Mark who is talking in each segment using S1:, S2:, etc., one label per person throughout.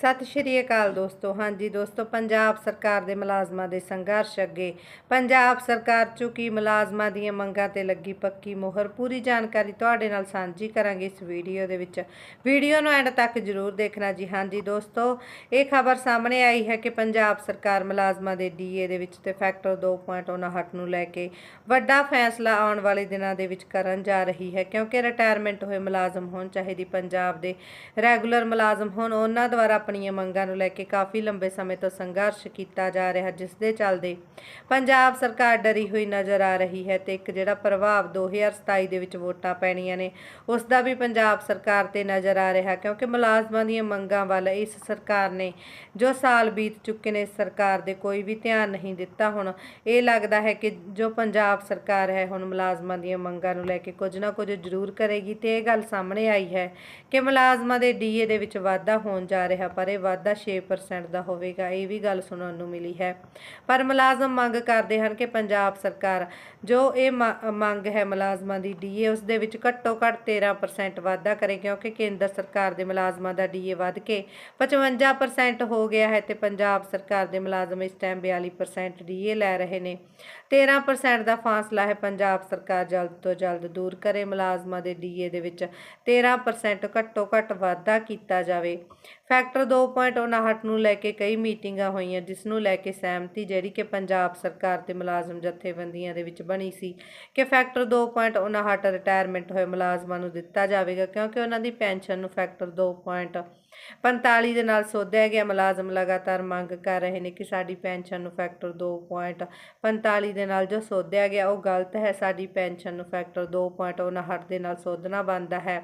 S1: ਸਤਿ ਸ਼੍ਰੀ ਅਕਾਲ ਦੋਸਤੋ। ਹਾਂਜੀ ਦੋਸਤੋ, ਪੰਜਾਬ ਸਰਕਾਰ ਦੇ ਮੁਲਾਜ਼ਮਾਂ ਦੇ ਸੰਘਰਸ਼ ਅੱਗੇ। ਪੰਜਾਬ ਸਰਕਾਰ ਚੁੱਕੀ ਮੁਲਾਜ਼ਮਾਂ ਦੀਆਂ ਮੰਗਾਂ ਤੇ ਲੱਗੀ ਪੱਕੀ ਮੋਹਰ। ਪੂਰੀ ਜਾਣਕਾਰੀ ਤੁਹਾਡੇ ਨਾਲ ਸਾਂਝੀ ਕਰਾਂਗੇ ਇਸ ਵੀਡੀਓ ਦੇ ਵਿੱਚ। ਵੀਡੀਓ ਨੂੰ ਐਂਡ ਤੱਕ ਜ਼ਰੂਰ ਦੇਖਣਾ ਜੀ। ਹਾਂਜੀ ਦੋਸਤੋ, ਇਹ ਖਬਰ ਸਾਹਮਣੇ ਆਈ ਹੈ ਕਿ ਪੰਜਾਬ ਸਰਕਾਰ ਮੁਲਾਜ਼ਮਾਂ ਦੇ ਡੀਏ ਦੇ ਵਿੱਚ ਤੇ ਫੈਕਟਰ 2.59 ਨੂੰ ਲੈ ਕੇ ਵੱਡਾ ਫੈਸਲਾ ਆਉਣ ਵਾਲੇ ਦਿਨਾਂ ਦੇ ਵਿੱਚ ਕਰਨ ਜਾ ਰਹੀ ਹੈ। ਕਿਉਂਕਿ ਰਿਟਾਇਰਮੈਂਟ ਹੋਏ ਮੁਲਾਜ਼ਮ ਹੋਣ, ਚਾਹੇ ਦੀ ਪੰਜਾਬ ਦੇ ਰੈਗੂਲਰ ਮੁਲਾਜ਼ਮ ਹੋਣ, ਉਹਨਾਂ ਦੁਆਰਾ ਆਪਣੀਆਂ ਮੰਗਾਂ ਨੂੰ ਲੈ ਕੇ ਕਾਫੀ ਲੰਬੇ ਸਮੇਂ ਤੋਂ ਸੰਘਰਸ਼ ਕੀਤਾ ਜਾ ਰਿਹਾ ਜਿਸ ਦੇ ਚੱਲਦੇ ਪੰਜਾਬ ਸਰਕਾਰ ਡਰੀ ਹੋਈ ਨਜ਼ਰ ਆ ਰਹੀ ਹੈ ਤੇ ਇੱਕ ਜਿਹੜਾ ਪ੍ਰਭਾਵ 2027 ਦੇ ਵਿੱਚ ਵੋਟਾਂ ਪੈਣੀਆਂ ਨੇ ਉਸ ਦਾ ਵੀ ਪੰਜਾਬ ਸਰਕਾਰ ਤੇ ਨਜ਼ਰ ਆ ਰਿਹਾ, ਕਿਉਂਕਿ ਮੁਲਾਜ਼ਮਾਂ ਦੀਆਂ ਮੰਗਾਂ ਵੱਲ ਇਸ ਸਰਕਾਰ ਨੇ ਜੋ ਸਾਲ ਬੀਤ ਚੁੱਕੇ ਨੇ, ਇਸ ਸਰਕਾਰ ਦੇ ਕੋਈ ਵੀ ਧਿਆਨ ਨਹੀਂ ਦਿੱਤਾ। ਹੁਣ ਇਹ ਲੱਗਦਾ ਹੈ ਕਿ ਜੋ ਪੰਜਾਬ ਸਰਕਾਰ ਹੈ, ਹੁਣ ਮੁਲਾਜ਼ਮਾਂ ਦੀਆਂ ਮੰਗਾਂ ਨੂੰ ਲੈ ਕੇ ਕੁਝ ਨਾ ਕੁਝ ਜ਼ਰੂਰ ਕਰੇਗੀ ਤੇ ਇਹ ਗੱਲ ਸਾਹਮਣੇ ਆਈ ਹੈ ਕਿ ਮੁਲਾਜ਼ਮਾਂ ਦੇ ਡੀਏ ਦੇ ਵਿੱਚ ਵਾਧਾ ਹੋਣ ਜਾ ਰਿਹਾ ਪਰ ਇਹ ਵਾਧਾ 6% ਦਾ ਹੋਵੇਗਾ, ਇਹ ਵੀ ਗੱਲ ਸੁਣਨ ਨੂੰ ਮਿਲੀ ਹੈ। ਪਰ ਮੁਲਾਜ਼ਮ ਮੰਗ ਕਰਦੇ ਹਨ ਕਿ ਪੰਜਾਬ ਸਰਕਾਰ ਜੋ ਇਹ ਮੰਗ ਹੈ ਮੁਲਾਜ਼ਮਾਂ ਦੀ ਡੀਏ ਉਸ ਦੇ ਵਿੱਚ ਘੱਟੋ ਘੱਟ 13% ਵਾਧਾ ਕਰੇ, ਕਿਉਂਕਿ ਕੇਂਦਰ ਸਰਕਾਰ ਦੇ ਮੁਲਾਜ਼ਮਾਂ ਦਾ ਡੀਏ ਵੱਧ ਕੇ 55% ਹੋ ਗਿਆ ਹੈ ਤੇ ਪੰਜਾਬ ਸਰਕਾਰ ਦੇ ਮੁਲਾਜ਼ਮ ਇਸ ਟਾਈਮ 42% ਡੀਏ ਲੈ ਰਹੇ ਨੇ। 13% ਦਾ ਫਾਸਲਾ ਹੈ, ਪੰਜਾਬ ਸਰਕਾਰ ਜਲਦ ਤੋਂ ਜਲਦ ਦੂਰ ਕਰੇ ਮੁਲਾਜ਼ਮਾਂ ਦੇ ਡੀਏ ਦੇ ਵਿੱਚ। 13% ਘੱਟੋ ਘੱਟ ਵਾਧਾ ਕੀਤਾ ਜਾਵੇ। ਫੈਕਟਰ 2.59 ਨੂੰ ਲੈ ਕੇ ਕਈ ਮੀਟਿੰਗਾਂ ਹੋਈਆਂ, ਜਿਸ ਨੂੰ ਲੈ ਕੇ ਸਹਿਮਤੀ ਜਿਹੜੀ ਕਿ ਪੰਜਾਬ ਸਰਕਾਰ ਤੇ ਮੁਲਾਜ਼ਮ ਜਥੇਬੰਦੀਆਂ ਦੇ ਵਿੱਚ ਬਣੀ ਸੀ ਕਿ ਫੈਕਟਰ 2.59 ਰਿਟਾਇਰਮੈਂਟ ਹੋਏ ਮੁਲਾਜ਼ਮਾਂ ਨੂੰ ਦਿੱਤਾ ਜਾਵੇਗਾ, ਕਿਉਂਕਿ ਉਹਨਾਂ ਦੀ ਪੈਨਸ਼ਨ ਨੂੰ ਫੈਕਟਰ 2.45 ਦੇ ਨਾਲ ਸੋਧਿਆ ਗਿਆ, ਮੁਲਾਜ਼ਮ ਲਗਾਤਾਰ ਮੰਗ ਕਰ ਰਹੇ ਨੇ ਕਿ ਸਾਡੀ ਪੈਨਸ਼ਨ ਨੂੰ ਫੈਕਟਰ 2.45 ਦੇ ਨਾਲ ਜੋ ਸੋਧਿਆ ਗਿਆ, ਉਹ ਗਲਤ ਹੈ। ਸਾਡੀ ਪੈਨਸ਼ਨ ਨੂੰ ਫੈਕਟਰ 2.59 ਦੇ ਨਾਲ ਸੋਧਣਾ ਬਣਦਾ ਹੈ।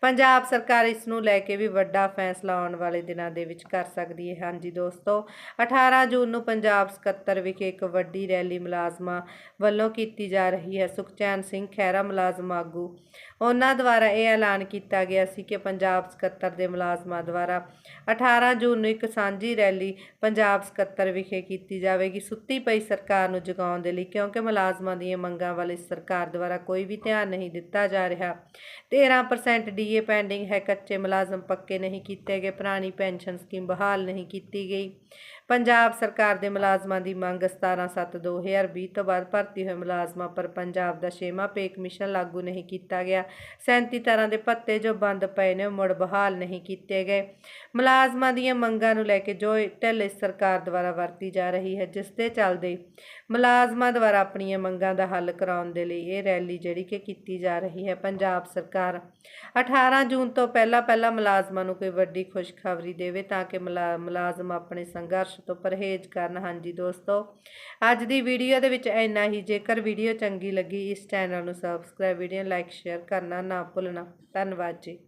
S1: ਪੰਜਾਬ ਸਰਕਾਰ ਇਸ ਨੂੰ ਲੈ ਕੇ ਵੀ ਵੱਡਾ ਫੈਸਲਾ ਆਉਣ ਵਾਲੇ ਦਿਨਾਂ ਦੇ ਵਿੱਚ ਕਰ ਸਕਦੀ ਹੈ। ਹਾਂਜੀ ਦੋਸਤੋ 18 ਜੂਨ ਨੂੰ ਪੰਜਾਬ ਸਕੱਤਰ ਵਿਖੇ ਇੱਕ ਵੱਡੀ ਰੈਲੀ ਮੁਲਾਜ਼ਮਾਂ ਵੱਲੋਂ ਕੀਤੀ ਜਾ ਰਹੀ ਹੈ। ਸੁਖਚੈਨ ਸਿੰਘ ਖਹਿਰਾ, ਮੁਲਾਜ਼ਮ ਆਗੂ, ਉਹਨਾਂ ਦੁਆਰਾ ਇਹ ਐਲਾਨ ਕੀਤਾ ਗਿਆ ਸੀ ਕਿ ਪੰਜਾਬ ਸਕੱਤਰ ਦੇ ਮੁਲਾਜ਼ਮਾਂ ਦੁਆਰਾ 18 ਜੂਨ ਨੂੰ ਇੱਕ ਸਾਂਝੀ ਰੈਲੀ ਪੰਜਾਬ ਸਕੱਤਰ ਵਿਖੇ ਕੀਤੀ ਜਾਵੇਗੀ। ਸੁੱਤੀ ਪਈ ਸਰਕਾਰ ਨੂੰ ਜਗਾਉਣ ਦੇ ਲਈ ਕਿਉਂਕਿ ਮੁਲਾਜ਼ਮਾਂ ਦੀਆਂ ਮੰਗਾਂ ਵੱਲ ਇਸ ਸਰਕਾਰ ਦੁਆਰਾ ਕੋਈ ਵੀ ਧਿਆਨ ਨਹੀਂ ਦਿੱਤਾ ਜਾ ਰਿਹਾ। 13% ਡੀਏ ਪੈਂਡਿੰਗ ਹੈ, ਕੱਚੇ ਮੁਲਾਜ਼ਮ ਪੱਕੇ ਨਹੀਂ ਕੀਤੇ ਗਏ, ਪੁਰਾਣੀ ਪੈਨਸ਼ਨ ਸਕੀਮ ਬਹਾਲ ਨਹੀਂ ਕੀਤੀ ਗਈ। ਪੰਜਾਬ ਸਰਕਾਰ ਦੇ ਮੁਲਾਜ਼ਮਾਂ ਦੀ ਮੰਗ 17/7/2020 ਤੋਂ ਬਾਅਦ ਭਰਤੀ ਹੋਏ ਮੁਲਾਜ਼ਮਾਂ ਪਰ ਪੰਜਾਬ ਦਾ ਛੇਵਾਂ ਪੇ ਕਮਿਸ਼ਨ ਲਾਗੂ ਨਹੀਂ ਕੀਤਾ ਗਿਆ। 37 ਤਰ੍ਹਾਂ ਦੇ ਪੱਤੇ ਜੋ ਬੰਦ ਪਏ ਨੇ, ਉਹ ਮੁੜ ਬਹਾਲ ਨਹੀਂ ਕੀਤੇ ਗਏ। ਮੁਲਾਜ਼ਮਾਂ ਦੀਆਂ ਮੰਗਾਂ ਨੂੰ ਲੈ ਕੇ ਜੋ ਢਿੱਲ ਇਸ ਸਰਕਾਰ ਦੁਆਰਾ ਵਰਤੀ ਜਾ ਰਹੀ ਹੈ, ਜਿਸ ਦੇ ਚੱਲਦੇ ਮੁਲਾਜ਼ਮਾਂ ਦੁਆਰਾ ਆਪਣੀਆਂ ਮੰਗਾਂ ਦਾ ਹੱਲ ਕਰਾਉਣ ਦੇ ਲਈ ਇਹ ਰੈਲੀ ਜਿਹੜੀ ਕਿ ਕੀਤੀ ਜਾ ਰਹੀ ਹੈ। ਪੰਜਾਬ ਸਰਕਾਰ 18 ਜੂਨ ਤੋਂ ਪਹਿਲਾਂ ਪਹਿਲਾਂ ਮੁਲਾਜ਼ਮਾਂ ਨੂੰ ਕੋਈ ਵੱਡੀ ਖੁਸ਼ਖਬਰੀ ਦੇਵੇ ਤਾਂ ਕਿ ਮੁਲਾ- ਮੁਲਾਜ਼ਮ ਆਪਣੇ ਸੰਘਰਸ਼ ਤੋਂ ਪਰਹੇਜ਼ ਕਰਨ। ਹਾਂਜੀ ਦੋਸਤੋ, ਅੱਜ ਦੀ ਵੀਡੀਓ ਦੇ ਵਿੱਚ ਇੰਨਾ ਹੀ। ਜੇਕਰ ਵੀਡੀਓ ਚੰਗੀ ਲੱਗੀ ਇਸ ਚੈਨਲ ਨੂੰ ਸਬਸਕ੍ਰਾਈਬ ਵੀਡੀਓ ਲਾਈਕ ਸ਼ੇਅਰ ਕਰਨਾ ਨਾ ਭੁੱਲਣਾ। ਧੰਨਵਾਦ ਜੀ।